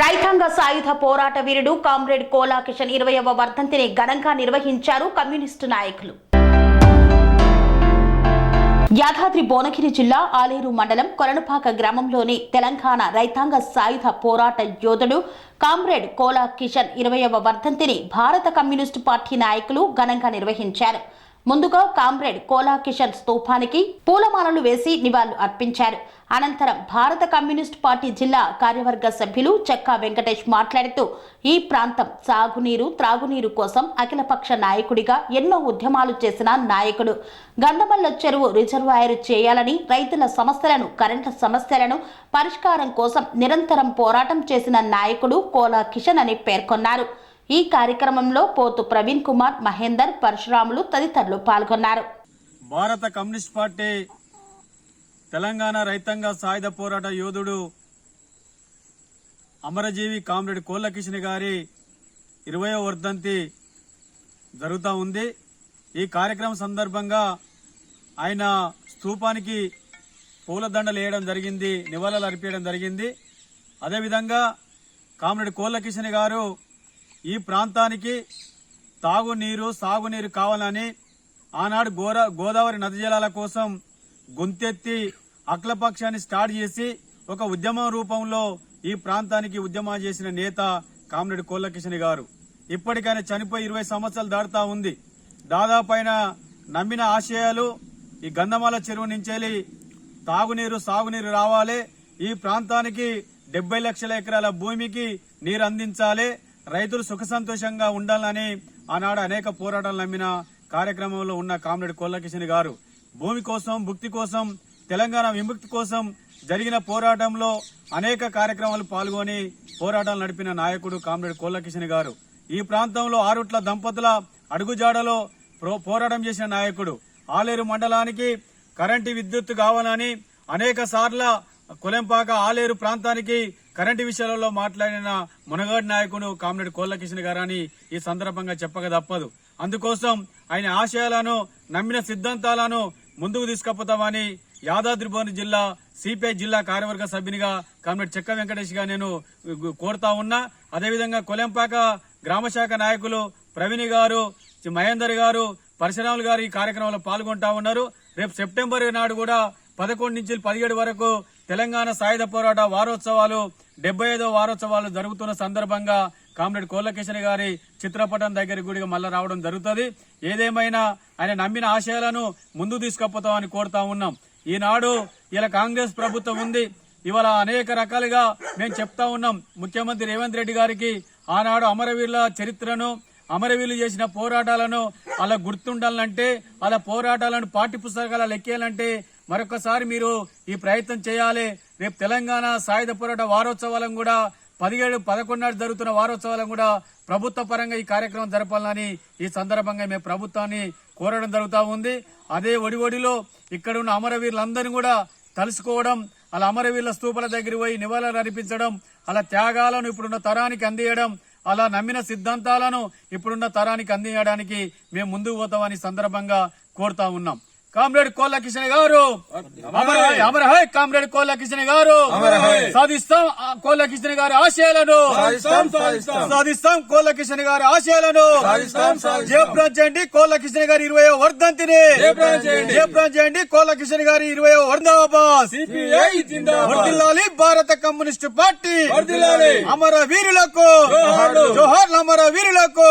రైతాంగ సాయుధ పోరాట వీరుడు కామ్రేడ్ కోలా కిషన్ ఇరవయవ వర్ధంతిని ఘనంగా నిర్వహించారు కమ్యూనిస్టు నాయకులు. యాదాద్రి భువనగిరి జిల్లా ఆలేరు మండలం కొరణపాక గ్రామంలోని తెలంగాణ రైతాంగ సాయుధ పోరాట యోధుడు కామ్రేడ్ కోలా కిషన్ ఇరవయవ వర్ధంతిని భారత కమ్యూనిస్టు పార్టీ నాయకులు ఘనంగా నిర్వహించారు. ముందుగా కామ్రేడ్ కోలా కిషన్ స్తూపానికి పూలమాలలు వేసి నివాళులు అర్పించారు. అనంతరం భారత కమ్యూనిస్ట్ పార్టీ జిల్లా కార్యవర్గ సభ్యులు చెక్కా వెంకటేష్ మాట్లాడుతూ ఈ ప్రాంతం సాగునీరు త్రాగునీరు కోసం అఖిలపక్ష నాయకుడిగా ఎన్నో ఉద్యమాలు చేసిన నాయకుడు. గంధమల్ల చెరువు రిజర్వాయర్ చేయాలని రైతుల సమస్యలను కరెంటు సమస్యలను పరిష్కారం కోసం నిరంతరం పోరాటం చేసిన నాయకుడు కోలా కిషన్ అని పేర్కొన్నారు. ఈ కార్యక్రమంలో పోతు ప్రవీణ్ కుమార్ మహేందర్ పరశురాములు తదితరులు పాల్గొన్నారు. భారత కమ్యూనిస్ట్ పార్టీ తెలంగాణ రైతాంగ సాయుధ పోరాట యోధుడు అమరజీవి కామ్రేడ్ కోళ్ళ గారి ఇరవయో వర్ధంతి జరుగుతూ ఉంది. ఈ కార్యక్రమం సందర్భంగా ఆయన స్తూపానికి పూలదండలు వేయడం జరిగింది నివాళులు అర్పించడం జరిగింది. అదేవిధంగా కామ్రేడ్ కోళ్ళ కిషన్ గారు ఈ ప్రాంతానికి తాగునీరు సాగునీరు కావాలని ఆనాడు గోర గోదావరి నది జలాల కోసం గొంతెత్తి అఖిలపక్షాన్ని స్టార్ట్ చేసి ఒక ఉద్యమం రూపంలో ఈ ప్రాంతానికి ఉద్యమం చేసిన నేత కామ్రేడ్ కోల్లకిషన్ గారు. ఇప్పటికైనా చనిపోయి ఇరవై సంవత్సరాలు దాటుతా ఉంది. దాదాపు నమ్మిన ఆశయాలు ఈ గంధమాల చెరువు నుంచి తాగునీరు సాగునీరు రావాలి. ఈ ప్రాంతానికి డెబ్బై లక్షల ఎకరాల భూమికి నీరు అందించాలి. రైతులు సుఖ సంతోషంగా ఉండాలని ఆనాడు అనేక పోరాటాలు నమ్మిన కార్యక్రమంలో ఉన్న కామ్రేడ్ కోల్లకిషన్ గారు భూమి కోసం భుక్తి కోసం తెలంగాణ విముక్తి కోసం జరిగిన పోరాటంలో అనేక కార్యక్రమాలు పాల్గొని పోరాటాలు నడిపిన నాయకుడు కామ్రేడ్ కోల్లకిషన్ గారు. ఈ ప్రాంతంలో ఆరుట్ల దంపతుల అడుగుజాడలో పోరాటం చేసిన నాయకుడు. ఆలేరు మండలానికి కరెంటు విద్యుత్ కావాలని అనేక సార్ల కొలెంపాక ఆలేరు ప్రాంతానికి కరెంటు విషయాలలో మాట్లాడిన మునగాడి నాయకుడు కామ్రేడ్ కోల్లకృష్ణ గారని ఈ సందర్భంగా చెప్పక తప్పదు. అందుకోసం ఆయన ఆశయాలను నమ్మిన సిద్ధాంతాలను ముందుకు తీసుకపోతామని యాదాద్రి భువనగిరి జిల్లా సిపిఐ జిల్లా కార్యవర్గ సభ్యునిగా కామ్రేడ్ చెక్క వెంకటేష్గా నేను కోరుతా ఉన్నా. అదేవిధంగా కొలెంపాక గ్రామశాఖ నాయకులు ప్రవీణి గారు మహేందర్ గారు పరశురాములు గారు ఈ కార్యక్రమంలో పాల్గొంటా ఉన్నారు. రేపు సెప్టెంబర్ నాడు కూడా పదకొండు నుంచి పదిహేడు వరకు తెలంగాణ సాయుధ పోరాట వారోత్సవాలు డెబ్బై ఐదో వారోత్సవాలు జరుగుతున్న సందర్భంగా కామ్రేడ్ కోల్లకిషన్ గారి చిత్రపటం దగ్గరికి గుడిగా మళ్ళా రావడం జరుగుతుంది. ఏదేమైనా ఆయన నమ్మిన ఆశయాలను ముందు తీసుకపోతామని కోరుతా ఉన్నాం. ఈనాడు ఇలా కాంగ్రెస్ ప్రభుత్వం ఉంది. ఇవాళ అనేక రకాలుగా మేము చెప్తా ఉన్నాం. ముఖ్యమంత్రి రేవంత్ రెడ్డి గారికి ఆనాడు అమరవీరుల చరిత్రను అమరవీరులు చేసిన పోరాటాలను అలా గుర్తుండాలంటే అలా పోరాటాలను పాఠ్య పుస్తకాల లెక్కేయాలంటే మరొకసారి మీరు ఈ ప్రయత్నం చేయాలి. రేపు తెలంగాణ సాయుధ పోరాట వారోత్సవాలను కూడా పదిహేడు పదకొండు జరుగుతున్న వారోత్సవాలను కూడా ప్రభుత్వ పరంగా ఈ కార్యక్రమం జరపాలని ఈ సందర్భంగా మేము ప్రభుత్వాన్ని కోరడం జరుగుతూ ఉంది. అదే ఒడి ఒడిలో ఇక్కడ ఉన్న అమరవీరులందరినీ కూడా తలుసుకోవడం అలా అమరవీరుల స్థూపాల దగ్గర పోయి నివాళులు అర్పించడం అలా త్యాగాలను ఇప్పుడున్న తరానికి అందియడం అలా నమ్మిన సిద్ధాంతాలను ఇప్పుడున్న తరానికి అందించడానికి మేము ముందుకు పోతామని సందర్భంగా కోరుతా ఉన్నాం. కామ్రేడ్ కోల్ల కిషన్ గారు. అమర హై కామ్రేడ్ కోల్ల కిషన్ గారు. సాధిస్తాం కోల్ల కిషన్ గారి ఆశయాలను. సాధిస్తాం కోల్ల కిషన్ గారి ఆశయాలను. జయప్రదం చేయండి కోల్ల కిషన్ గారి ఇరవై వర్ధంతిని. జయప్రదం చేయండి కోల్ల కిషన్ గారి ఇరవై వర్ధాబాస్ వర్ధిల్లాలి భారత కమ్యూనిస్టు పార్టీ. అమర వీరులకు. జోహార్లు. అమర వీరులకు.